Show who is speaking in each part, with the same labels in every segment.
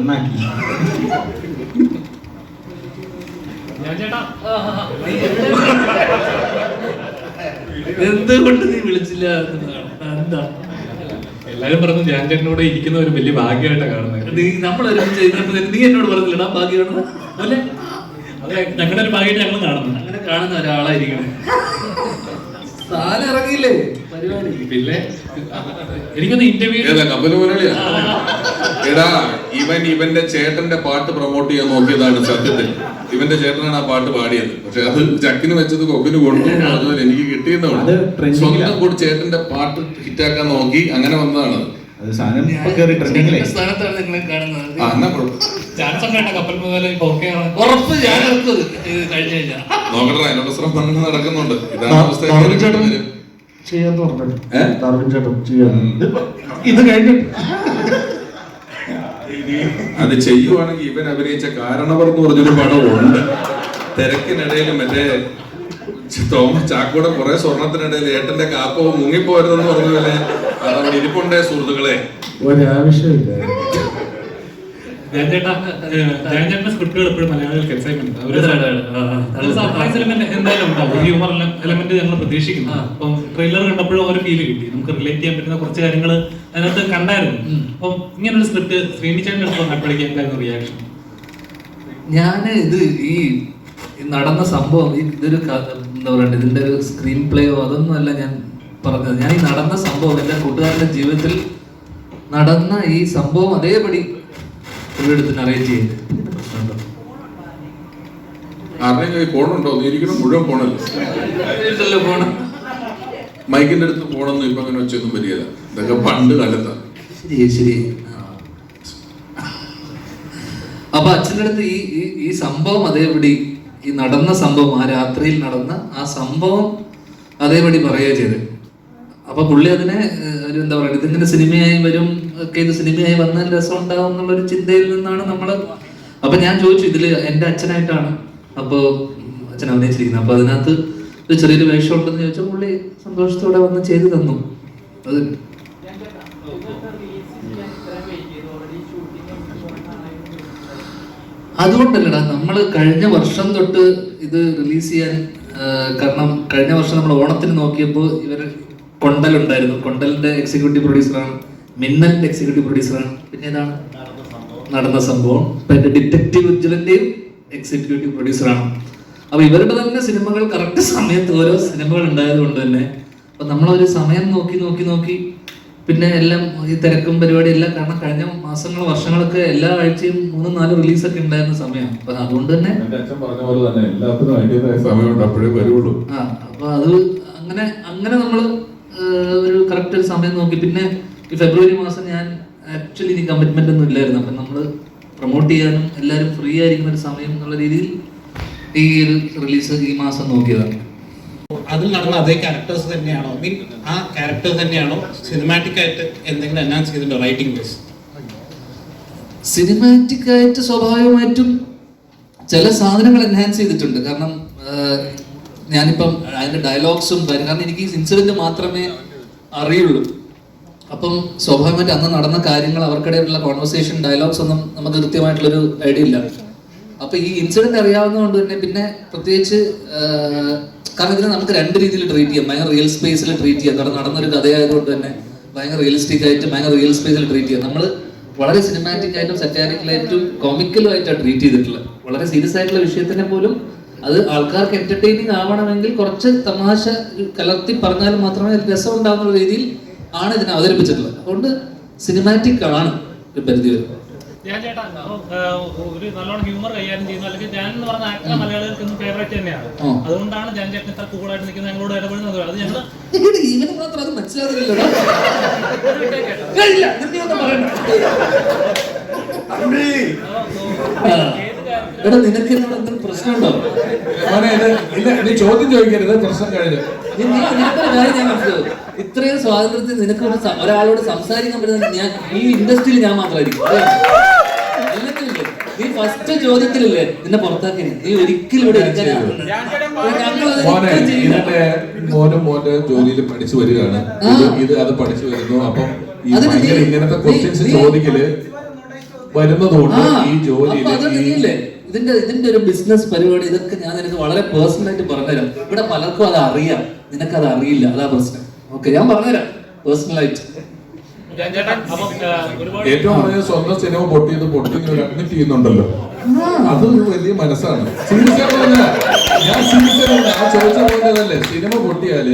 Speaker 1: നന്നാക്കി.
Speaker 2: എന്തുകൊണ്ട് നീ വിളിച്ചില്ല എന്താ?
Speaker 3: എല്ലാരും പറഞ്ഞു ഞാൻ ചേട്ടനോട് ഇരിക്കുന്ന ഒരു വലിയ ഭാഗ്യമായിട്ടാണ് കാണുന്നത്.
Speaker 2: നീ നമ്മൾ നീ എന്നോട് പറഞ്ഞില്ലടാ ഭാഗ്യമാണ്? അല്ലെ?
Speaker 3: അതെ ഞങ്ങളുടെ ഒരു ഭാഗ്യമായിട്ട് ഞങ്ങൾ കാണുന്നു.
Speaker 2: അങ്ങനെ കാണുന്ന ഒരാളായിരിക്കണം. സാധനം ഇറങ്ങിയില്ലേ? പരിപാടി.
Speaker 3: പിന്നെ? എനിക്കൊന്ന് ഇന്റർവ്യൂ
Speaker 4: കമ്പനി മുതലാളിയാ? എടാ ഇവൻ ഇവന്റെ ചേട്ടന്റെ പാട്ട് പ്രൊമോട്ട് ചെയ്യാൻ നോക്കിയതാണ് സത്യത്തിൽ. ഇവന്റെ ചേട്ടനാണ് ആ പാട്ട് പാടിയത്. പക്ഷെ അത് ചക്കിന് വെച്ചത് കൊക്കിന് കൊടുത്തു. അതുപോലെ എനിക്ക്
Speaker 1: അത്
Speaker 4: കിട്ടിയെന്നുള്ളൂ സ്വന്തം കൂടി ചേട്ടന്റെ പാട്ട് ഹിറ്റാക്കാൻ നോക്കി അങ്ങനെ വന്നതാണ്. നോക്കട്ടെ അതിനുള്ള ശ്രമം നടക്കുന്നുണ്ട്. ഇതാണ് അവസ്ഥ.
Speaker 1: ചെയ്യാന്ന് പറഞ്ഞു
Speaker 4: ഏ?
Speaker 1: ടോവിൻ ചേട്ടൻ ചെയ്യാന്ന്
Speaker 4: ഉം.
Speaker 1: ഇത് കഴിഞ്ഞിട്ട്.
Speaker 4: അത് ചെയ്യുവാണെങ്കിൽ ഇവൻ അഭിനയിച്ച കാരണവർ എന്ന് പറഞ്ഞൊരു പടമുണ്ട് തിരക്കിനിടയിൽ മറ്റേ തോമസ് ചാക്കോടെ കുറെ സ്വർണത്തിനിടയിൽ ഏട്ടന്റെ കാപ്പവും മുങ്ങിപ്പോരുതെന്ന് പറഞ്ഞ പോലെ അതവിടെ ഇരിപ്പുണ്ടേ സുഹൃത്തുക്കളെ?
Speaker 1: ഒരാവശ്യമില്ല.
Speaker 3: സ്ക്രിപ്റ്റുകൾ എപ്പോഴും മലയാളികൾക്ക് എക്സൈറ്റ്മെന്റ് എന്തായാലും ഉണ്ടാവും. ഹ്യൂമർ എലമെന്റ് ഞങ്ങൾ പ്രതീക്ഷിക്കുന്നു. അപ്പം ട്രെയിലർ കണ്ടപ്പോഴും ഒരു ഫീൽ കിട്ടി. നമുക്ക് റിലേറ്റ് ചെയ്യാൻ പറ്റുന്ന കുറച്ച് കാര്യങ്ങൾ അതിനകത്ത് കണ്ടായിരുന്നു. അപ്പം ഇങ്ങനൊരു സ്ക്രിപ്റ്റ് വന്നപ്പോഴേക്കും എന്തായിരുന്നു റിയാക്ഷൻ
Speaker 2: ഞാൻ ഇത് ഈ നടന്ന സംഭവം ഇതൊരു എന്താ പറയണ്ട ഇതിന്റെ ഒരു സ്ക്രീൻ പ്ലേയോ അതൊന്നും അല്ല ഞാൻ പറഞ്ഞത്. ഞാൻ ഈ നടന്ന സംഭവം എന്റെ കൂട്ടുകാരന്റെ ജീവിതത്തിൽ നടന്ന ഈ സംഭവം അതേപടി ഒരിടത്തിന് അറേഞ്ച് ചെയ്യുന്നത് പ്രശ്നമുണ്ടോ
Speaker 4: ആരുടെയും ഫോണുണ്ടോ? നീ ഇരിക്കണം മുഴുവൻ ഫോണല്ലേ?
Speaker 2: വീട്ടിലല്ലേ
Speaker 4: മൈക്കിന്റെ അടുത്ത് ഫോണൊന്നും ഇപ്പൊ അങ്ങനെ വെച്ചൊന്നും വരികയില്ല. ഇതൊക്കെ പണ്ട് കാലത്താണ്
Speaker 2: ശരി ശരി. അപ്പൊ അച്ഛന്റെ അടുത്ത് ഈ ഈ- ഈ സംഭവം അതേപടി ഈ നടന്ന സംഭവം ആ രാത്രിയിൽ നടന്ന ആ സംഭവം അതേപടി പറയുക ചെയ്ത്. അപ്പൊ പുള്ളി അതിനെ ഒരു എന്താ പറയുക ഇതിങ്ങനെ സിനിമയായി വരും ഒക്കെ ഇത് സിനിമയായി വന്നാൽ രസം ഉണ്ടാവും എന്നുള്ളൊരു ചിന്തയിൽ നിന്നാണ് നമ്മൾ അപ്പൊ ഞാൻ ചോദിച്ചു ഇതിൽ എന്റെ അച്ഛനായിട്ടാണ് അപ്പൊ അച്ഛൻ അഭിനയിച്ചിരിക്കുന്നത്. അപ്പൊ അതിനകത്ത് ഒരു ചെറിയൊരു വേഷം ഉണ്ടെന്ന് ചോദിച്ചാൽ പുള്ളി സന്തോഷത്തോടെ വന്ന് ചെയ്തു തന്നു. അത് അതുകൊണ്ടല്ലടാ നമ്മൾ കഴിഞ്ഞ വർഷം തൊട്ട് ഇത് റിലീസ് ചെയ്യാൻ കാരണം കഴിഞ്ഞ വർഷം നമ്മൾ ഓണത്തിന് നോക്കിയപ്പോൾ ഇവർ കൊണ്ടലുണ്ടായിരുന്നു. കൊണ്ടലിന്റെ എക്സിക്യൂട്ടീവ് പ്രൊഡ്യൂസറാണ് മിന്നലിന്റെ എക്സിക്യൂട്ടീവ് പ്രൊഡ്യൂസറാണ് പിന്നെ ഏതാണ്? നടന്ന സംഭവം. ഡിറ്റക്റ്റീവ് ഉജ്ജ്വലന്റെയും എക്സിക്യൂട്ടീവ് പ്രൊഡ്യൂസറാണ് അപ്പൊ ഇവരുടെ തന്നെ സിനിമകൾ കറക്റ്റ് സമയത്ത് ഓരോ സിനിമകൾ ഉണ്ടായത് കൊണ്ട് തന്നെ അപ്പൊ നമ്മളൊരു സമയം നോക്കി നോക്കി നോക്കി പിന്നെ എല്ലാം ഈ തിരക്കും പരിപാടി എല്ലാം കാരണം കഴിഞ്ഞ മാസങ്ങൾ വർഷങ്ങളൊക്കെ എല്ലാ ആഴ്ചയും മൂന്നും റിലീസ് റിലീസൊക്കെ ഉണ്ടായിരുന്ന സമയമാണ്. അപ്പൊ അതുകൊണ്ട് തന്നെ അപ്പൊ അത് അങ്ങനെ അങ്ങനെ നമ്മൾ ഒരു കറക്റ്റ് ഒരു സമയം നോക്കി. പിന്നെ ഈ ഫെബ്രുവരി മാസം ഞാൻ ആക്ച്വലി ഇനി കമ്മിറ്റ്മെന്റ് ഒന്നും ഇല്ലായിരുന്നു. അപ്പൊ നമ്മൾ പ്രൊമോട്ട് ചെയ്യാനും എല്ലാവരും ഫ്രീ ആയിരിക്കുന്ന ഒരു സമയം എന്നുള്ള രീതിയിൽ ഈ ഒരു റിലീസ് ഈ മാസം നോക്കിയതാണ്.
Speaker 5: അതിൽ നടന്ന അതേ ക്യാരക്ടേഴ്സ് തന്നെയാണോ? മീൻ ആ ക്യാരക്ടർ തന്നെയാണോ സിനിമാറ്റിക് ആയിട്ട് എന്തെങ്കിലും അനൗൺസ് ചെയ്തിട്ടുണ്ടോ റൈറ്റിംഗ് വൈസ്
Speaker 2: സിനിമാറ്റിക് ആയിട്ട് സ്വാഭാവികമായിട്ടും ചില സാധനങ്ങൾ എൻഹാൻസ് ചെയ്തിട്ടുണ്ട്. കാരണം ഞാനിപ്പം അതിന്റെ ഡയലോഗ്സും കാര്യം കാരണം എനിക്ക് ഈ മാത്രമേ അറിയുള്ളൂ. അപ്പം സ്വാഭാവികമായിട്ട് അന്ന് നടന്ന കാര്യങ്ങൾ അവർക്കിടയിലുള്ള കോൺവെർസേഷൻ ഡയലോഗ്സ് ഒന്നും നമുക്ക് കൃത്യമായിട്ടുള്ളൊരു ഐഡിയ ഇല്ല. അപ്പൊ ഈ ഇൻസിഡന്റ് അറിയാവുന്നതുകൊണ്ട് തന്നെ പിന്നെ പ്രത്യേകിച്ച് കാരണം ഇതിനെ നമുക്ക് രണ്ട് രീതിയിൽ ട്രീറ്റ് ചെയ്യാം. ഭയങ്കര റിയൽ സ്പേസിൽ ട്രീറ്റ് ചെയ്യാം. കാരണം നടന്നൊരു കഥയായതുകൊണ്ട് തന്നെ ഭയങ്കര റിയലിസ്റ്റിക് ആയിട്ട് ഭയങ്കര റിയൽ സ്പേസിൽ ട്രീറ്റ് ചെയ്യാം. നമ്മൾ വളരെ സിനിമാറ്റിക് ആയിട്ടും സെറ്റാരിക്കലായിട്ടും കോമിക്കലും ആയിട്ടാണ് ട്രീറ്റ് ചെയ്തിട്ടുള്ളത്. വളരെ സീരിയസ് ആയിട്ടുള്ള വിഷയത്തിനെ പോലും അത് ആൾക്കാർക്ക് എന്റർടൈനിങ് ആവണമെങ്കിൽ കുറച്ച് തമാശ കലർത്തി പറഞ്ഞാൽ മാത്രമേ രസം ഉണ്ടാകുന്ന രീതിയിൽ ആണ് ഇതിനെ അവതരിപ്പിച്ചിട്ടുള്ളത് അതുകൊണ്ട് സിനിമാറ്റിക് ആണ് ഒരു പരിധി വരെ
Speaker 3: ഞാൻ ചേട്ടാ അപ്പൊ, ആ, ഒരു നല്ലോണം ഹ്യൂമർ കൈകാര്യം ചെയ്യുന്ന അല്ലെങ്കിൽ ഞാൻ എന്ന് പറഞ്ഞ ആക്ടർ മലയാളികൾക്ക് ഇന്ന് ഫേവറേറ്റ് തന്നെയാണ് അതുകൊണ്ടാണ് ഞാൻ ചേട്ടൻ ഇത്ര കൂളായിട്ട് നിൽക്കുന്നത് ഞങ്ങളോട് ഇടപെടുന്നത് അത് ഞങ്ങൾ
Speaker 2: ഇവിടെ ഇവന് മാത്രം അത് മനസ്സിലാകുന്നില്ലടാ എടാ നിനക്ക് എന്നോട് എന്തെങ്കിലും പ്രശ്നമുണ്ടോ?
Speaker 4: ഇല്ല നീ ചോദ്യം ചോദിക്കരുത് പ്രശ്നം കഴിഞ്ഞു.
Speaker 2: ഇത്രയും സ്വാതന്ത്ര്യത്തിൽ നിനക്ക് ഒരാളോട് സംസാരിക്കാൻ പറ്റുന്ന ഞാൻ ഈ ഇൻഡസ്ട്രിയിൽ ഞാൻ മാത്രമായിരിക്കും നീ ഫസ്റ്റ് ചോദ്യത്തിലല്ലേ നിന്നെ പുറത്താക്കി നീ ഒരിക്കലും ഇവിടെ
Speaker 4: മോനെ. ഇതിന്റെ മോനും മോന്റെ ജോലിയിൽ പഠിച്ചു വരികയാണ്. ഇത് അത് പഠിച്ചു വരുന്നു. അപ്പം ഇങ്ങനത്തെ ക്വസ്റ്റ്യൻസ് ചോദിക്കൽ വരുന്നതുകൊണ്ട് ഈ
Speaker 2: നീയില്ലേ? ഇതിന്റെ ഇതിന്റെ ഒരു ബിസിനസ് പരിപാടി ഇതൊക്കെ ഞാൻ നിനക്ക് വളരെ പേഴ്സണൽ ആയിട്ട് പറഞ്ഞുതരാം. ഇവിടെ പലർക്കും അത് അറിയാം. നിനക്ക് അത് അറിയില്ല. അതാ പ്രശ്നം. ഓക്കെ ഞാൻ പറഞ്ഞുതരാം. പേഴ്സണൽ ആയിട്ട്
Speaker 4: ഏറ്റവും പറഞ്ഞ സ്വന്തം സിനിമ പൊട്ടിയത് പൊട്ടി അഡ്മിറ്റ് ചെയ്യുന്നുണ്ടല്ലോ. അതൊരു വലിയ മനസ്സാണ്. സീരിയസ് ഞാൻ സീരിയസ് ആ ചോദിച്ച പോലെതല്ലേ സിനിമ പൊട്ടിയാൽ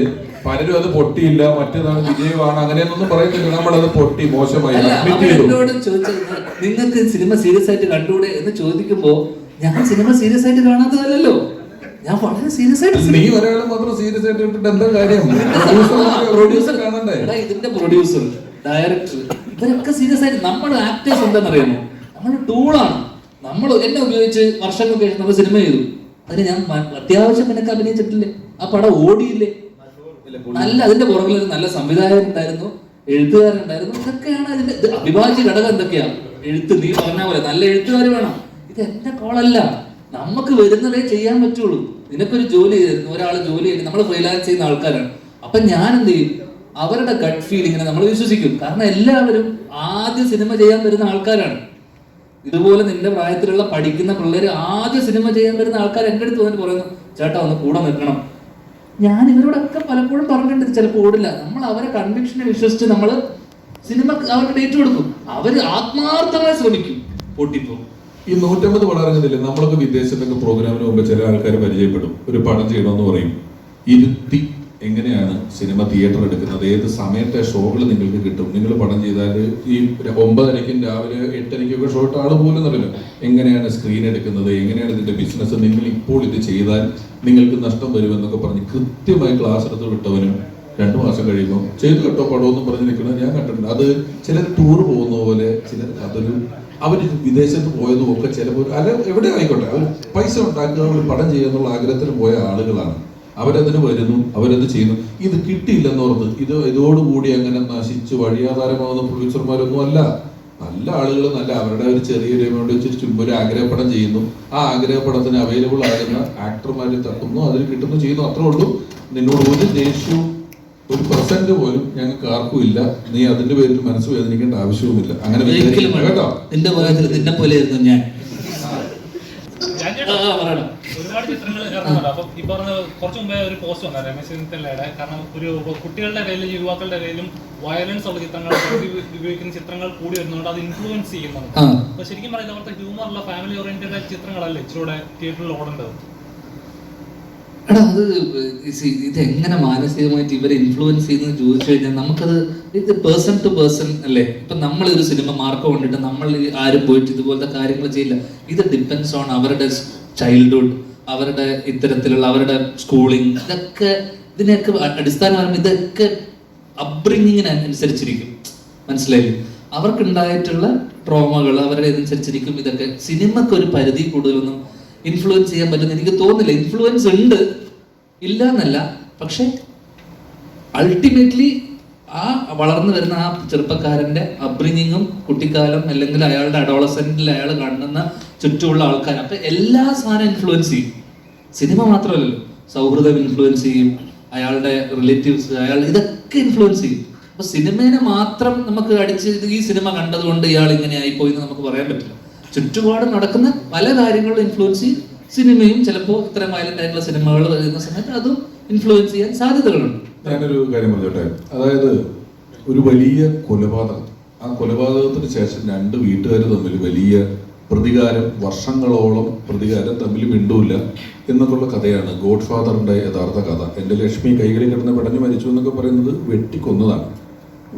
Speaker 4: പലരും അത് പൊട്ടിയില്ല മറ്റേതാണ് വിജയമാണ് അങ്ങനെയൊന്നും പറയുന്നില്ല. നമ്മളത് പൊട്ടി മോശമായി.
Speaker 2: അവൻ ചോദിച്ചത് നിങ്ങൾക്ക് സിനിമ സീരിയസ് ആയിട്ട് കണ്ടുകൂടെ? എന്ന് ചോദിക്കുമ്പോ ഞാൻ സിനിമ സീരിയസ് ആയിട്ട് കാണാത്തതല്ലോ ഞാൻ വളരെ സീരിയസ് ആയിട്ട്
Speaker 4: നീ ഒരാൾ മാത്രം സീരിയസ് ആയിട്ട് ഇട്ടിട്ട് എന്താ കാര്യം? പ്രൊഡ്യൂസർ കാണണ്ടേ?
Speaker 2: ഇതിന്റെ പ്രൊഡ്യൂസർ ഡയറക്ടർ ഇവരൊക്കെ സീരിയസ് ആയിട്ട് നമ്മൾ ആക്ടേഴ്സ് എന്താണെന്ന് അറിയാമോ നമ്മൾ ടൂളാണ് നമ്മൾ എന്നെ ഉപയോഗിച്ച് വർഷങ്ങൾക്ക് ശേഷം നമ്മൾ സിനിമ ചെയ്തു. അതിന് ഞാൻ അത്യാവശ്യം നിനക്ക് അഭിനയിച്ചിട്ടില്ലേ? ആ പടം ഓടിയില്ലേ? നല്ല അതിന്റെ പുറകിൽ ഒരു നല്ല സംവിധായകൻ ഉണ്ടായിരുന്നു എഴുത്തുകാരുണ്ടായിരുന്നു ഇതൊക്കെയാണ് അതിന്റെ അഭിഭാജ്യ ഘടകം എന്തൊക്കെയാ എഴുത്ത് നീ പറഞ്ഞ പോലെ നല്ല എഴുത്തുകാർ വേണം. ഇത് എന്റെ കോളല്ല. നമുക്ക് വരുന്നതേ ചെയ്യാൻ പറ്റുള്ളൂ. നിനക്കൊരു ജോലി തരുന്നു ഒരാൾ ജോലി ചെയ്ത് നമ്മൾ ഫ്രീലാൻസ് ചെയ്യുന്ന ആൾക്കാരാണ്. അപ്പൊ ഞാൻ എന്ത് ചെയ്യും? അവരുടെ ഗട്ട് ഫീലിങ്ങിനെ നമ്മൾ വിശ്വസിക്കും. കാരണം എല്ലാവരും ആദ്യ സിനിമ ചെയ്യാൻ വരുന്ന ആൾക്കാരാണ്. ഇതുപോലെ നിന്റെ പ്രായത്തിലുള്ള പഠിക്കുന്ന പിള്ളേർ ആദ്യ സിനിമ ചെയ്യാൻ വരുന്ന ആൾക്കാർ എന്റെ അടുത്ത് വന്നിട്ട് പറയുന്നു ചേട്ടാ ഒന്ന് കൂടെ നിൽക്കണം. ഞാൻ ഇവരോടൊക്കെ പലപ്പോഴും പറഞ്ഞിട്ടുണ്ട് ചിലപ്പോൾ ഓടില്ല. നമ്മൾ അവരെ കൺവിക്ഷനെ വിശ്വസിച്ച് നമ്മൾ സിനിമ അവർക്ക് ഡേറ്റ് കൊടുക്കും. അവർ ആത്മാർത്ഥമായി ശ്രമിക്കും. പൊട്ടിപ്പോ.
Speaker 4: ഈ നൂറ്റമ്പത് പടം നമ്മളൊക്കെ വിദേശത്തൊക്കെ പ്രോഗ്രാമിന് മുമ്പ് ചില ആൾക്കാർ പരിചയപ്പെടും. ഒരു പടം ചെയ്യണമെന്ന് പറയും. ഇരുത്തി എങ്ങനെയാണ് സിനിമ തിയേറ്റർ എടുക്കുന്നത്? ഏത് സമയത്തെ ഷോകൾ നിങ്ങൾക്ക് കിട്ടും? നിങ്ങൾ പടം ചെയ്താൽ ഈ ഒമ്പതരയ്ക്കും രാവിലെ എട്ടരയ്ക്കൊക്കെ ഷോ ഇട്ട ആൾ പോലും എന്നറിയില്ല എങ്ങനെയാണ് സ്ക്രീൻ എടുക്കുന്നത്? എങ്ങനെയാണ് ഇതിന്റെ ബിസിനസ് നിങ്ങൾ ഇപ്പോൾ ഇത് ചെയ്താൽ നിങ്ങൾക്ക് നഷ്ടം വരുമെന്നൊക്കെ പറഞ്ഞ് കൃത്യമായി ക്ലാസ് എടുത്ത് വിട്ടവനും രണ്ടു മാസം കഴിയുമ്പോൾ ചെയ്തു കേട്ടോ പടമൊന്നും പറഞ്ഞ് നിൽക്കുന്നത് ഞാൻ കണ്ടിട്ടുണ്ട്. അത് ചിലർ ടൂർ പോകുന്ന പോലെ ചിലർ അതൊരു അവർ വിദേശത്ത് പോയതും ഒക്കെ ചിലപ്പോൾ അല്ല എവിടെ ആയിക്കോട്ടെ അവർ പൈസ ഉണ്ടാക്കുക അവർ പടം ചെയ്യുക ആഗ്രഹത്തിൽ പോയ ആളുകളാണ്. അവരതിന് വരുന്നു അവരത് ചെയ്യുന്നു. ഇത് കിട്ടിയില്ലെന്നോർത്ത് ഇത് ഇതോടുകൂടി അങ്ങനെ നശിച്ച് വഴിയാധാരമാവുന്ന പ്രൊഡ്യൂസർമാരൊന്നും അല്ല നല്ല ആളുകൾ നല്ല അവരുടെ ഒരു ചെറിയൊരു എമൗണ്ട് വെച്ചിട്ട് ചുമ്മാ ഒരു ആഗ്രഹപ്പടം ചെയ്യുന്നു. ആ ആഗ്രഹപ്പടത്തിന് അവൈലബിൾ ആകുന്ന ആക്ടർമാരെ തട്ടുന്നു അതിൽ കിട്ടുന്നു ചെയ്യുന്നു. അത്രേ ഉള്ളൂ. നിന്നോട് ഒരു ദേഷ്യവും ഒരു പെർസെന്റ് പോലും ഞങ്ങൾക്ക് ആർക്കും ഇല്ല. നീ അതിന്റെ പേരിൽ മനസ്സ് വേദനിക്കേണ്ട ആവശ്യവുമില്ല. അങ്ങനെ കേട്ടോ.
Speaker 2: എന്റെ പോലെ ഞാൻ
Speaker 3: ഞാൻ
Speaker 2: ആ,
Speaker 3: ചേട്ടാ
Speaker 2: ആ, പറയണം
Speaker 3: ഒരുപാട് ചിത്രങ്ങൾ അപ്പം ഈ പറഞ്ഞ കുറച്ച് മുമ്പേ ഒരു പോസ്റ്റ് വന്നു രമേശ് ചെന്നിത്തലയുടെ. കാരണം ഒരു കുട്ടികളുടെ ഇടയിലും യുവാക്കളുടെ ഇടയിലും വയലൻസ് ഉള്ള ചിത്രങ്ങൾ ഉപയോഗി- ഉപയോഗിക്കുന്ന ചിത്രങ്ങൾ കൂടി വരുന്നുണ്ട് അത് ഇൻഫ്ലുവൻസ് ചെയ്യുന്നുണ്ട്. അപ്പൊ ശരിക്കും പറയുന്നത് അവിടുത്തെ ഹ്യൂമറുള്ള ഫാമിലി ഓറിയന്റഡ് ചിത്രങ്ങളല്ലേ ഇച്ചിരൂടെ തിയേറ്ററിൽ ഓടേണ്ടത്?
Speaker 2: എടാ അത് ഇതെങ്ങനെ മാനസികമായിട്ട് ഇവരെ ഇൻഫ്ലുവൻസ് ചെയ്യുന്നത് ചോദിച്ചു കഴിഞ്ഞാൽ നമുക്കത് ഇത് പേഴ്സൺ ടു പേഴ്സൺ അല്ലേ? ഇപ്പൊ നമ്മൾ ഒരു സിനിമ മാർക്ക് കൊണ്ടിട്ട് നമ്മൾ ആരും പോയിട്ട് ഇതുപോലത്തെ കാര്യങ്ങൾ ചെയ്യില്ല. ഇത് ഡിപ്പെൻസ് ഓൺ അവരുടെ ചൈൽഡ്ഹുഡ് അവരുടെ ഇത്തരത്തിലുള്ള അവരുടെ സ്കൂളിങ് ഇതൊക്കെ ഇതിനെയൊക്കെ അ- അടിസ്ഥാനപരമായി ഇതൊക്കെ അപ്ബ്രിങ്ങിങ്ങിന് അനുസരിച്ചിരിക്കും. മനസ്സിലായില്ലേ? അവർക്കുണ്ടായിട്ടുള്ള ട്രോമകൾ അവരുടെ ഇതനുസരിച്ചിരിക്കും ഇതൊക്കെ സിനിമക്ക് ഒരു പരിധി കൂടുതലൊന്നും ഇൻഫ്ലുവൻസ് ചെയ്യാൻ പറ്റുന്ന എനിക്ക് തോന്നുന്നില്ല. ഇൻഫ്ലുവൻസ് ഉണ്ട്. ഇല്ല എന്നല്ല പക്ഷെ അൾട്ടിമേറ്റ്ലി ആ വളർന്നു വരുന്ന ആ ചെറുപ്പക്കാരന്റെ അബ്രിങ്ങിങ്ങും കുട്ടിക്കാലം അല്ലെങ്കിൽ അയാളുടെ അഡോളസെന്റിൽ അയാൾ കാണുന്ന ചുറ്റുമുള്ള ആൾക്കാർ അപ്പൊ എല്ലാ സാധനം ഇൻഫ്ലുവൻസ് ചെയ്യും. സിനിമ മാത്രമല്ലല്ലോ. സൗഹൃദം ഇൻഫ്ലുവൻസ് ചെയ്യും. അയാളുടെ റിലേറ്റീവ്സ് അയാൾ ഇതൊക്കെ ഇൻഫ്ലുവൻസ് ചെയ്യും. അപ്പൊ സിനിമേനെ മാത്രം നമുക്ക് അടിച്ച് ഈ സിനിമ കണ്ടതുകൊണ്ട് ഇയാൾ ഇങ്ങനെ ആയിപ്പോയി എന്ന് നമുക്ക് പറയാൻ പറ്റില്ല. ചുറ്റുപാട് നടക്കുന്ന പല കാര്യങ്ങളും ഇൻഫ്ലുവൻസ് ചെയ്യും സിനിമയും ചിലപ്പോൾ ഇത്തരം വയലന്റ് ആയിട്ടുള്ള സിനിമകൾ വരുന്ന സമയത്ത് അതും ഇൻഫ്ലുവൻസ് ചെയ്യാൻ സാധ്യതകളുണ്ട്.
Speaker 4: ഞാനൊരു കാര്യം പറഞ്ഞോട്ടെ അതായത് ഒരു വലിയ കൊലപാതകം. ആ കൊലപാതകത്തിന് ശേഷം രണ്ട് വീട്ടുകാർ തമ്മിൽ വലിയ പ്രതികാരം വർഷങ്ങളോളം പ്രതികാരം തമ്മിൽ മിണ്ടൂല്ല എന്നൊക്കെയുള്ള കഥയാണ് ഗോഡ് ഫാദറിന്റെ യഥാർത്ഥ കഥ. എന്റെ ലക്ഷ്മി കൈകളിൽ കിടന്ന് പെടഞ്ഞു മരിച്ചു എന്നൊക്കെ പറയുന്നത് വെട്ടിക്കൊന്നതാണ്.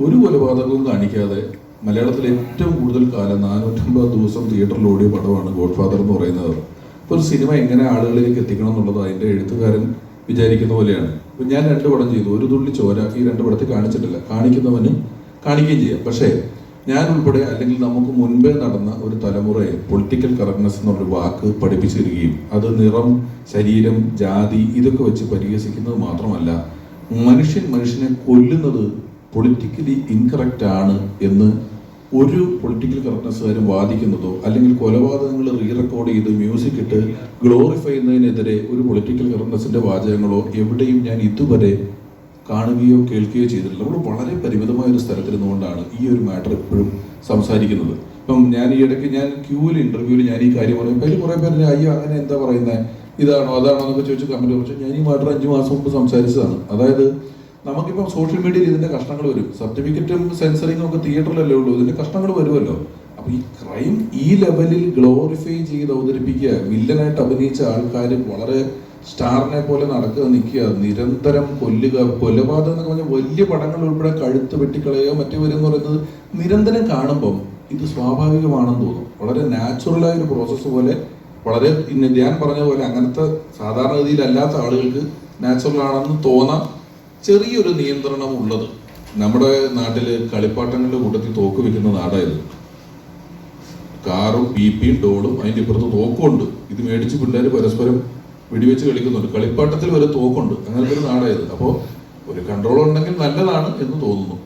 Speaker 4: ഒരു കൊലപാതകവും കാണിക്കാതെ മലയാളത്തിൽ ഏറ്റവും കൂടുതൽ കാലം നാനൂറ്റമ്പത് ദിവസം തിയേറ്ററിൽ ഓടിയ പടമാണ് ഗോഡ് ഫാദർ എന്ന് പറയുന്നത്. അപ്പോൾ ഒരു സിനിമ എങ്ങനെ ആളുകളിലേക്ക് എത്തിക്കണം എന്നുള്ളത് അതിന്റെ എഴുത്തുകാരൻ വിചാരിക്കുന്ന പോലെയാണ്. ഇപ്പം ഞാൻ രണ്ട് പടം ചെയ്തു. ഒരു തുള്ളി ചോര ഈ രണ്ട് പടത്തിൽ കാണിച്ചിട്ടില്ല. കാണിക്കുന്നവന് കാണിക്കുകയും ചെയ്യാം. പക്ഷേ ഞാൻ ഉൾപ്പെടെ അല്ലെങ്കിൽ നമുക്ക് മുൻപേ നടന്ന ഒരു തലമുറയെ പൊളിറ്റിക്കൽ കറക്റ്റ്നെസ് എന്നൊരു വാക്ക് പഠിപ്പിച്ചു തരികയും അത് നിറം ശരീരം ജാതി ഇതൊക്കെ വെച്ച് പരിഹസിക്കുന്നത് മാത്രമല്ല മനുഷ്യൻ മനുഷ്യനെ കൊല്ലുന്നത് പൊളിറ്റിക്കലി ഇൻകറക്റ്റ് ആണ് എന്ന് ഒരു പൊളിറ്റിക്കൽ കറക്റ്റ്നെസ്സുകാരും വാദിക്കുന്നതോ അല്ലെങ്കിൽ കൊലപാതകങ്ങൾ റീ റെക്കോർഡ് ചെയ്ത് മ്യൂസിക് ഇട്ട് ഗ്ലോറിഫൈ ചെയ്യുന്നതിനെതിരെ ഒരു പൊളിറ്റിക്കൽ കറക്റ്റ്നെസ്സിന്റെ വാചകങ്ങളോ എവിടെയും ഞാൻ ഇതുവരെ കാണുകയോ കേൾക്കുകയോ ചെയ്തിട്ടില്ല. നമ്മൾ വളരെ പരിമിതമായ ഒരു സ്ഥലത്തിരുന്നുകൊണ്ടാണ് ഈ ഒരു മാറ്റർ എപ്പോഴും സംസാരിക്കുന്നത്. ഇപ്പം ഞാൻ ഈ ഇടയ്ക്ക് ഞാൻ ക്യൂവിൽ ഇന്റർവ്യൂവിൽ ഞാൻ ഈ കാര്യം പറയും അതിൽ കുറേ പേര് അയ്യോ അങ്ങനെ എന്താ പറയുന്നത് ഇതാണോ? അതാണോ? എന്നൊക്കെ ചോദിച്ച് കമന്റ് കുറച്ച് ഞാൻ ഈ മാറ്റർ അഞ്ച് മാസം മുമ്പ് സംസാരിച്ചതാണ്. അതായത് നമുക്കിപ്പം സോഷ്യൽ മീഡിയയിൽ ഇതിന്റെ കഷ്ണങ്ങൾ വരും. സർട്ടിഫിക്കറ്റും സെൻസറിങ്ങും ഒക്കെ തിയേറ്ററിലല്ലേ ഉള്ളൂ. ഇതിന്റെ കഷ്ണങ്ങൾ വരുമല്ലോ. അപ്പൊ ഈ ക്രൈം ഈ ലെവലിൽ ഗ്ലോറിഫൈ ചെയ്ത് അവതരിപ്പിക്കുക വില്ലനായിട്ട് അഭിനയിച്ച ആൾക്കാർ വളരെ സ്റ്റാറിനെ പോലെ നടക്കുക നിൽക്കുക നിരന്തരം കൊല്ലുക കൊലപാതകം എന്നൊക്കെ പറഞ്ഞാൽ വലിയ പടങ്ങൾ ഉൾപ്പെടെ കഴുത്ത് വെട്ടിക്കളയുക മറ്റു വരും പറയുന്നത് നിരന്തരം കാണുമ്പം ഇത് സ്വാഭാവികമാണെന്ന് തോന്നും. വളരെ നാച്ചുറലായ ഒരു പ്രോസസ്സ് പോലെ വളരെ ഞാൻ പറഞ്ഞ പോലെ അങ്ങനത്തെ സാധാരണഗതിയിലല്ലാത്ത ആളുകൾക്ക് നാച്ചുറൽ ആണെന്ന് തോന്നാം. ചെറിയൊരു നിയന്ത്രണം ഉള്ളത്. നമ്മുടെ നാട്ടിൽ കളിപ്പാട്ടങ്ങളുടെ കൂട്ടത്തിൽ തോക്ക് വെക്കുന്ന നാടായിരുന്നു കാറും ബിപിയും ഡോളും അതിന്റെ ഇപ്പുറത്ത് തോക്കുണ്ട്. ഇത് മേടിച്ച് പിള്ളേർ പരസ്പരം വെടിവെച്ച് കളിക്കുന്നുണ്ട്. കളിപ്പാട്ടത്തിൽ വരെ തോക്കുണ്ട്. അങ്ങനത്തെ ഒരു നാടായത്. അപ്പോൾ ഒരു കൺട്രോൾ ഉണ്ടെങ്കിൽ നല്ലതാണ് എന്ന് തോന്നുന്നു.